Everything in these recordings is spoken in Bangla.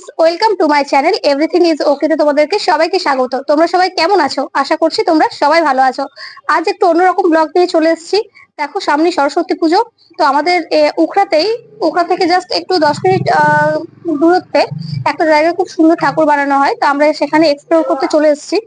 Friends welcome to my channel everything is ওকেতে তোমাদেরকে সবাইকে স্বাগত। তোমরা সবাই কেমন আছো? আশা করছি তোমরা সবাই ভালো আছো। আজ একটু অন্যরকম ব্লগ নিয়ে চলে এসেছি। দেখো, সামনে সরস্বতী পুজো। তো আমাদের উখড়াতেই, উখড়া থেকে জাস্ট একটু দশ মিনিট দূরত্বে একটা জায়গায় খুব সুন্দর ঠাকুর বানানো হয়। তো আমরা সেখানে এক্সপ্লোর করতে চলে এসেছি।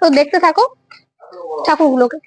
তো দেখতে থাকো ঠাকুরগুলোকে।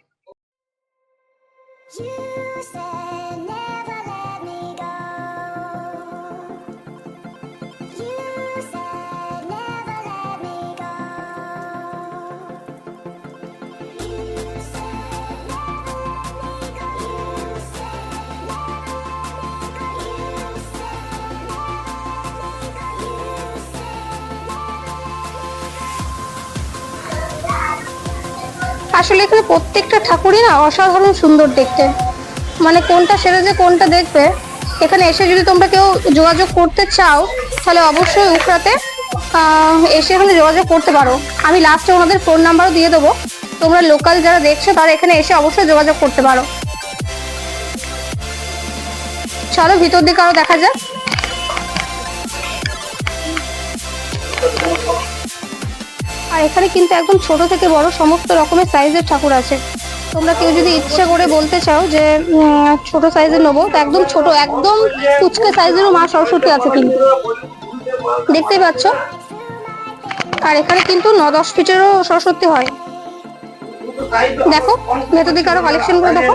আসলে এখানে প্রত্যেকটা ঠাকুরই না অসাধারণ সুন্দর দেখতে। মানে কোনটা সেরে যে কোনটা দেখবে। এখানে এসে যদি তোমরা কেউ যোগাযোগ করতে চাও তাহলে অবশ্যই উখড়াতে আহ, এসে এখানে যোগাযোগ করতে পারো। আমি লাস্টে ওনাদের ফোন নাম্বারও দিয়ে দেবো। তোমরা লোকাল যারা দেখছ তারা এখানে এসে অবশ্যই যোগাযোগ করতে পারো। চলো ভিতর দিকে আরও দেখা যাক। আর এখানে কিন্তু একদম ছোট থেকে বড় সমস্ত রকমের সাইজের ঠাকুর আছে। তোমরা কেউ যদি ইচ্ছা করে বলতে চাও যে ছোট সাইজের নেব, তো একদম ছোট, একদম কুচকে সাইজেরও মা সরস্বতী আছে কিন্তু। দেখতেই পাচ্ছ? আর এখানে কিন্তু ন দশ ফিটেরও সরস্বতী হয়। দেখো ভেতর দিকে আরও কালেকশন করে দেখো।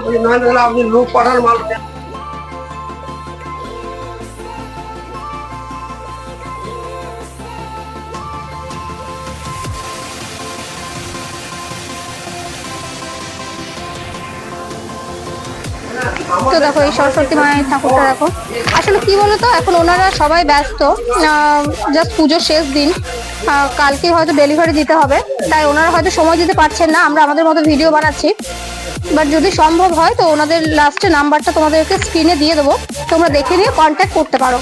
তো দেখো, এই সরস্বতী মায়ের ঠাকুরটা দেখো। আসলে কি বলতো, এখন ওনারা সবাই ব্যস্ত। জাস্ট পুজোর শেষ দিন। কালকে হয়তো ডেলিভারি দিতে হবে। তাই ওনারা হয়তো সময় দিতে পারছেন না, আমরা আমাদের মতো ভিডিও বানাচ্ছি। বাট যদি সম্ভব হয়, তো ওনাদের লাস্টে নাম্বারটা তোমাদেরকে স্ক্রিনে দিয়ে দেবো। তোমরা দেখে নিয়ে কন্ট্যাক্ট করতে পারো।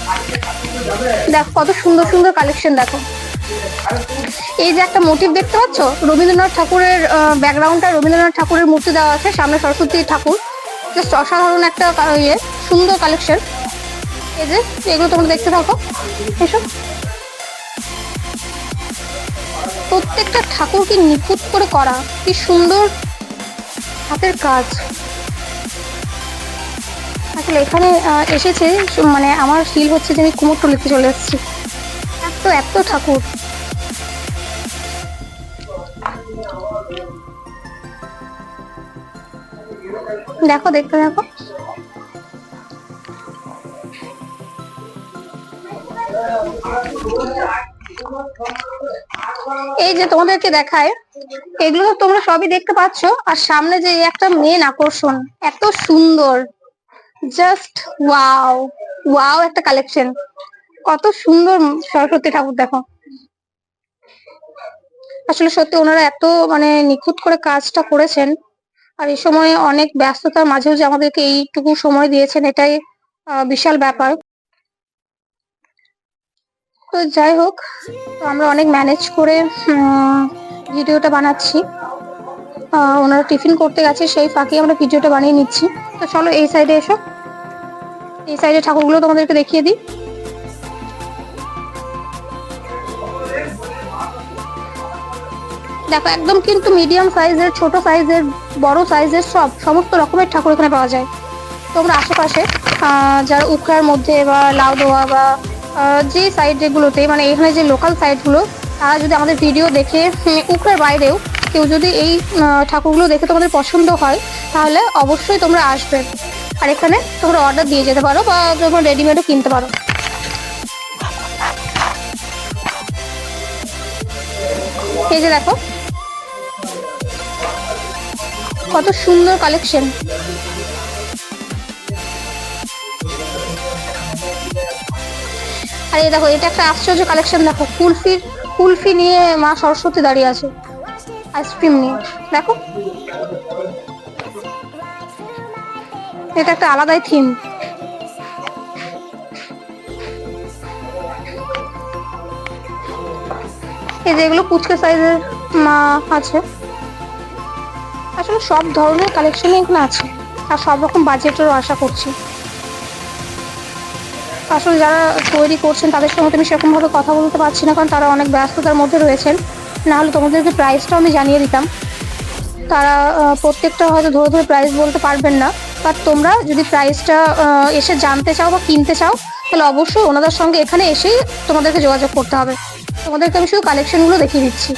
দেখো, কত সুন্দর সুন্দর কালেকশন দেখো। এই যে একটা মোটিভ দেখতে পাচ্ছ? রবীন্দ্রনাথ ঠাকুরের ব্যাকগ্রাউন্ডটা রবীন্দ্রনাথ ঠাকুরের মূর্তি দেওয়া আছে, সামনে সরস্বতী ঠাকুর। জাস্ট অসাধারণ একটা ইয়ে সুন্দর কালেকশন এই যে, এগুলো তোমরা দেখতে থাকো। এসব প্রত্যেকটা ঠাকুর কি নিখুঁত করে করা, কি সুন্দর হাতের কাজ। আসলে এখানে এসেছে মানে আমার ফিল হচ্ছে যে আমি কুমোরটুলিতে চলে এসেছি। এত এত ঠাকুর। দেখো, দেখতে দেখো। এই যে তোমাদেরকে দেখায়, এগুলো তোমরা সবই দেখতে পাচ্ছ। আর সামনে যে একটা মেন আকর্ষণ, এত সুন্দর। জাস্ট ওয়াও ওয়াও একটা কালেকশন। কত সুন্দর সরস্বতী ঠাকুর, দেখো। আসলে সত্যি ওনারা এত মানে নিখুঁত করে কাজটা করেছেন। আর এই সময় অনেক ব্যস্ততার মাঝেও যে আমাদেরকে এইটুকু সময় দিয়েছেন, এটাই বিশাল ব্যাপার। তো যাই হোক, তো আমরা অনেক ম্যানেজ করে ভিডিওটা বানাচ্ছি। ওনারা টিফিন করতে গেছে, সেই ফাঁকে আমরা ভিডিওটা বানিয়ে নিচ্ছি। তো চলো এই সাইডে এসো। এই সাইডে ঠাকুরগুলো তোমাদেরকে দেখিয়ে দিই। দেখো একদম কিন্তু মিডিয়াম সাইজের ছোট সাইজের বড় সাইজের সব সমস্ত রকমের ঠাকুর এখানে পাওয়া যায়। তোমরা আশেপাশে যারা উখড়ার মধ্যে বা লাউদোয়া বা যে সাইড যেগুলোতে মানে এখানে যে লোকাল সাইডগুলো তারা যদি আমাদের ভিডিও দেখে উম, উখড়ার বাইরেও কেউ যদি এই ঠাকুরগুলো দেখে তোমাদের পছন্দ হয় তাহলে অবশ্যই তোমরা আসবে। আর এখানে তোমরা অর্ডার দিয়ে যেতে পারো বা তোমরা রেডিমেডও কিনতে পারো। এই যে দেখো কত সুন্দর কালেকশন আর দেখো, এটা একটা আশ্চর্য কালেকশন দেখো কুলফির কুলফি নিয়ে মা সরস্বতী দাঁড়িয়ে আছে আইসক্রিম নিয়ে, দেখো। এটা একটা আলাদাই থিম এই যে এগুলো পুচকে সাইজের মা আছে। আসলে সব ধরনের কালেকশনই এখানে আছে। আর সব রকম বাজেটেরও আশা করছি। আসলে যারা তৈরি করছেন, তাদের সঙ্গে তো আমি সেরকমভাবে কথা বলতে পারছি না, কারণ তারা অনেক ব্যস্ততার মধ্যে রয়েছেন। না হলে তোমাদেরকে প্রাইসটাও আমি জানিয়ে দিতাম। তারা প্রত্যেকটা হয়তো ধরে ধরে প্রাইস বলতে পারবেন না। বাট তোমরা যদি প্রাইসটা এসে জানতে চাও বা কিনতে চাও, তাহলে অবশ্যই ওনাদের সঙ্গে এখানে এসেই তোমাদেরকে যোগাযোগ করতে হবে। তোমাদেরকে আমি শুধু কালেকশনগুলো দেখিয়ে দিচ্ছি।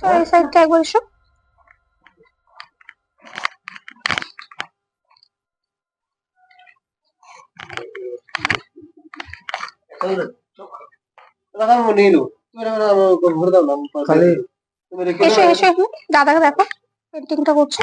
তো এই সাইডটা একবার এসো। এসো এসো দাদাকে দেখো। পেন্টিংটা করছে।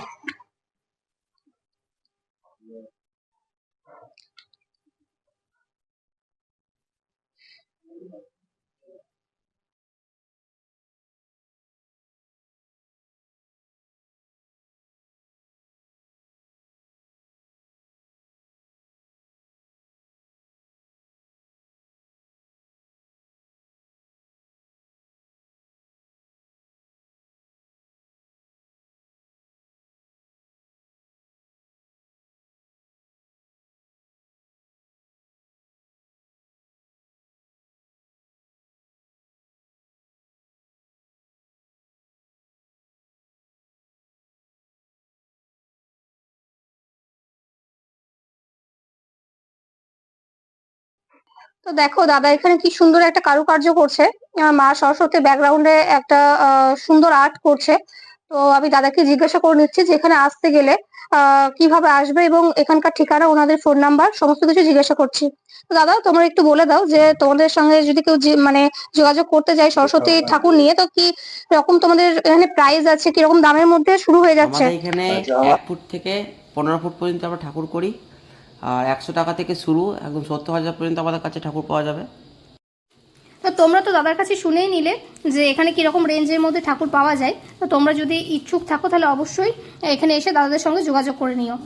তো দেখো দাদা এখানে কি সুন্দর একটা কারুকার্য করছে। মা সরস্বতী ব্যাকগ্রাউন্ডে একটা আহ, সুন্দর আর্ট করছে। তো আমি দাদাকে জিজ্ঞাসা করে নিচ্ছি যে এখানে আসতে গেলে আহ কীভাবে আসবে এবং এখানকার ঠিকানা ওনাদের ফোন নাম্বার সমস্ত কিছু জিজ্ঞাসা করছি। তো দাদা তোমরা একটু বলে দাও যে তোমাদের সঙ্গে যদি কেউ যে- মানে যোগাযোগ করতে যায় সরস্বতী ঠাকুর নিয়ে তো কি রকম তোমাদের এখানে প্রাইস আছে? কীরকম দামের মধ্যে শুরু হয়ে যাচ্ছে? এখানে এক ফুট থেকে পনেরো ফুট পর্যন্ত আমরা ঠাকুর করি। আর একশো টাকা থেকে শুরু, একদম সত্তর হাজার পর্যন্ত আমাদের কাছে ঠাকুর পাওয়া যাবে। তো তোমরা তো দাদার কাছে শুনেই নিলে যে এখানে কীরকম রেঞ্জের মধ্যে ঠাকুর পাওয়া যায়। তো তোমরা যদি ইচ্ছুক থাকো তাহলে অবশ্যই এখানে এসে দাদাদের সঙ্গে যোগাযোগ করে নিও।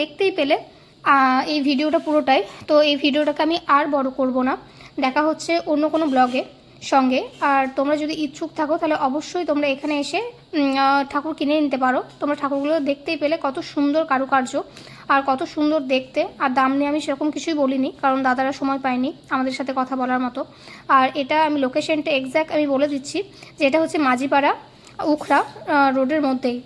দেখতেই পেলে এই ভিডিওটা পুরোটাই। তো এই ভিডিওটাকে আমি আর বড় করব না। দেখা হচ্ছে অন্য কোনো ব্লগে সঙ্গে। আর তোমরা যদি ইচ্ছুক থাকো তাহলে অবশ্যই তোমরা এখানে এসে ঠাকুর কিনে নিতে পারো। তোমরা ঠাকুরগুলো দেখতেই পেলে কত সুন্দর কারুকার্য। আর কত সুন্দর দেখতে। আর দাম নিয়ে আমি সেরকম কিছুই বলিনি কারণ দাদারা সময় পায়নি আমাদের সাথে কথা বলার মতো। আর এটা আমি লোকেশনটা এক্স্যাক্ট আমি বলে দিচ্ছি যে এটা হচ্ছে মাঝিপাড়া আহ, রোডের মধ্যেই।